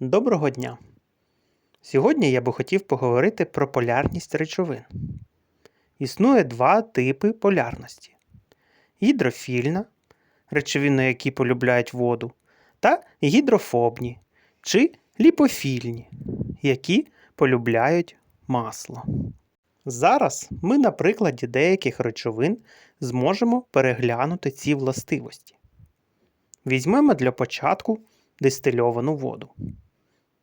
Доброго дня! Сьогодні я би хотів поговорити про полярність речовин. Існує два типи полярності: гідрофільна, речовини, які полюбляють воду, та гідрофобні чи ліпофільні, які полюбляють масло. Зараз ми на прикладі деяких речовин зможемо переглянути ці властивості. Візьмемо для початку дистильовану воду.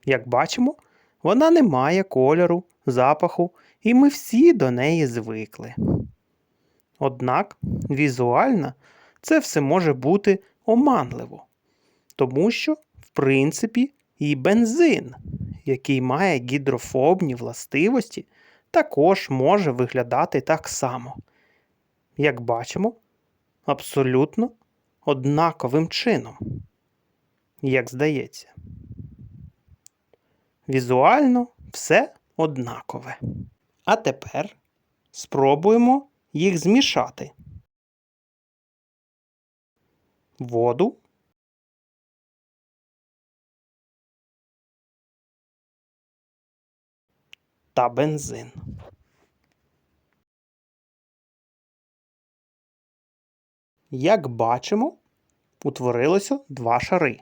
Як бачимо, вона не має кольору, запаху, і ми всі до неї звикли. Однак візуально це все може бути оманливо, тому що, в принципі, і бензин, який має гідрофобні властивості, також може виглядати так само. Як бачимо, абсолютно однаковим чином як здається. Візуально все однакове. А тепер спробуємо їх змішати. Воду. Та бензин. Як бачимо, утворилося два шари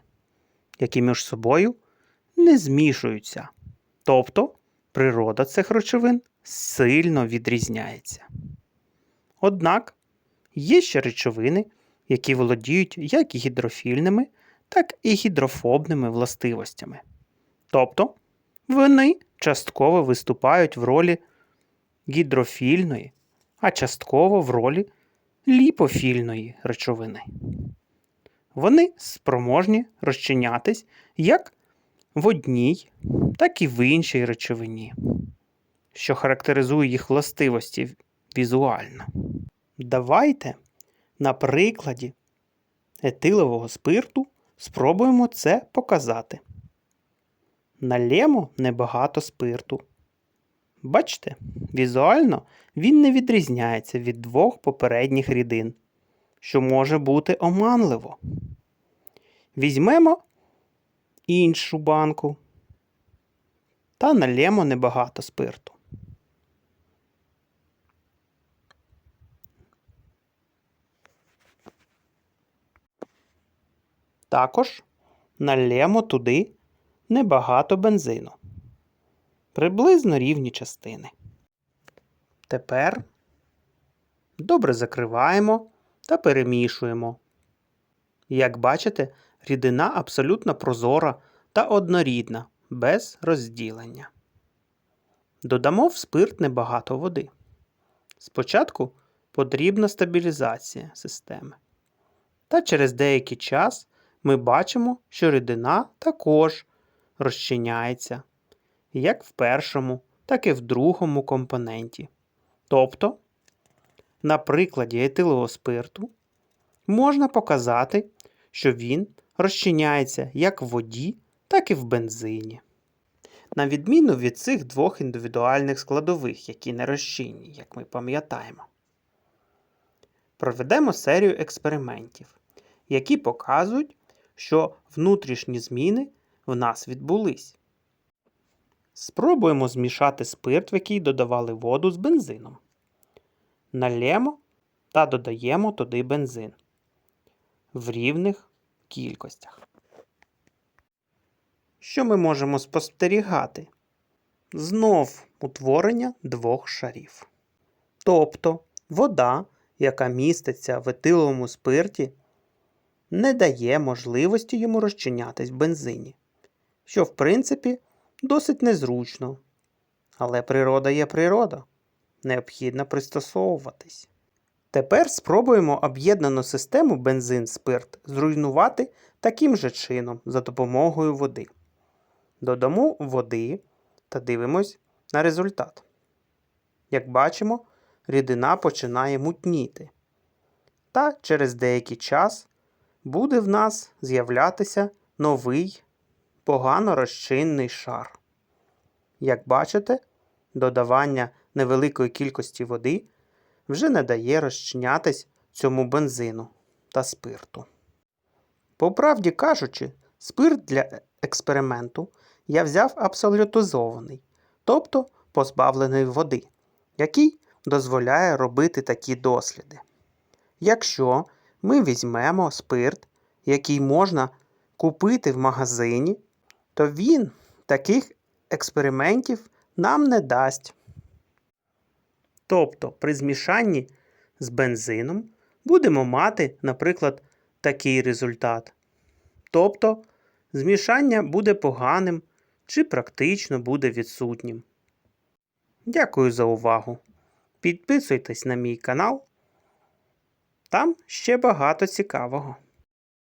які між собою не змішуються. Тобто природа цих речовин сильно відрізняється. Однак є ще речовини, які володіють як гідрофільними, так і гідрофобними властивостями. Тобто вони частково виступають в ролі гідрофільної, а частково в ролі ліпофільної речовини вони спроможні розчинятись як в одній, так і в іншій речовині, що характеризує їх властивості візуально. Давайте на прикладі етилового спирту спробуємо це показати. Налємо небагато спирту. Бачите, візуально він не відрізняється від двох попередніх рідин що може бути оманливо. Візьмемо іншу банку та налємо небагато спирту. Також налємо туди небагато бензину. Приблизно рівні частини. Тепер добре закриваємо та перемішуємо. Як бачите, рідина абсолютно прозора та однорідна, без розділення. Додамо в спирт небагато води. Спочатку потрібна стабілізація системи. Та через деякий час ми бачимо, що рідина також розчиняється як в першому, так і в другому компоненті. Тобто на прикладі етилового спирту можна показати, що він розчиняється як в воді, так і в бензині. На відміну від цих двох індивідуальних складових, які не розчинні, як ми пам'ятаємо. Проведемо серію експериментів, які показують, що внутрішні зміни в нас відбулись. Спробуємо змішати спирт, в який додавали воду з бензином налємо та додаємо туди бензин в рівних кількостях. Що ми можемо спостерігати? Знов утворення двох шарів. Тобто вода, яка міститься в етиловому спирті, не дає можливості йому розчинятись в бензині, що, в принципі, досить незручно. Але природа є природа необхідно пристосовуватись. Тепер спробуємо об'єднану систему бензин-спирт зруйнувати таким же чином за допомогою води. Додамо води та дивимось на результат. Як бачимо, рідина починає мутніти. Та через деякий час буде в нас з'являтися новий погано розчинний шар. Як бачите, додавання невеликої кількості води вже не дає розчинятись цьому бензину та спирту. По правді кажучи, спирт для експерименту я взяв абсолютизований, тобто позбавлений води, який дозволяє робити такі досліди. Якщо ми візьмемо спирт, який можна купити в магазині, то він таких експериментів нам не дасть. Тобто при змішанні з бензином будемо мати, наприклад, такий результат. Тобто змішання буде поганим чи практично буде відсутнім. Дякую за увагу. Підписуйтесь на мій канал. Там ще багато цікавого.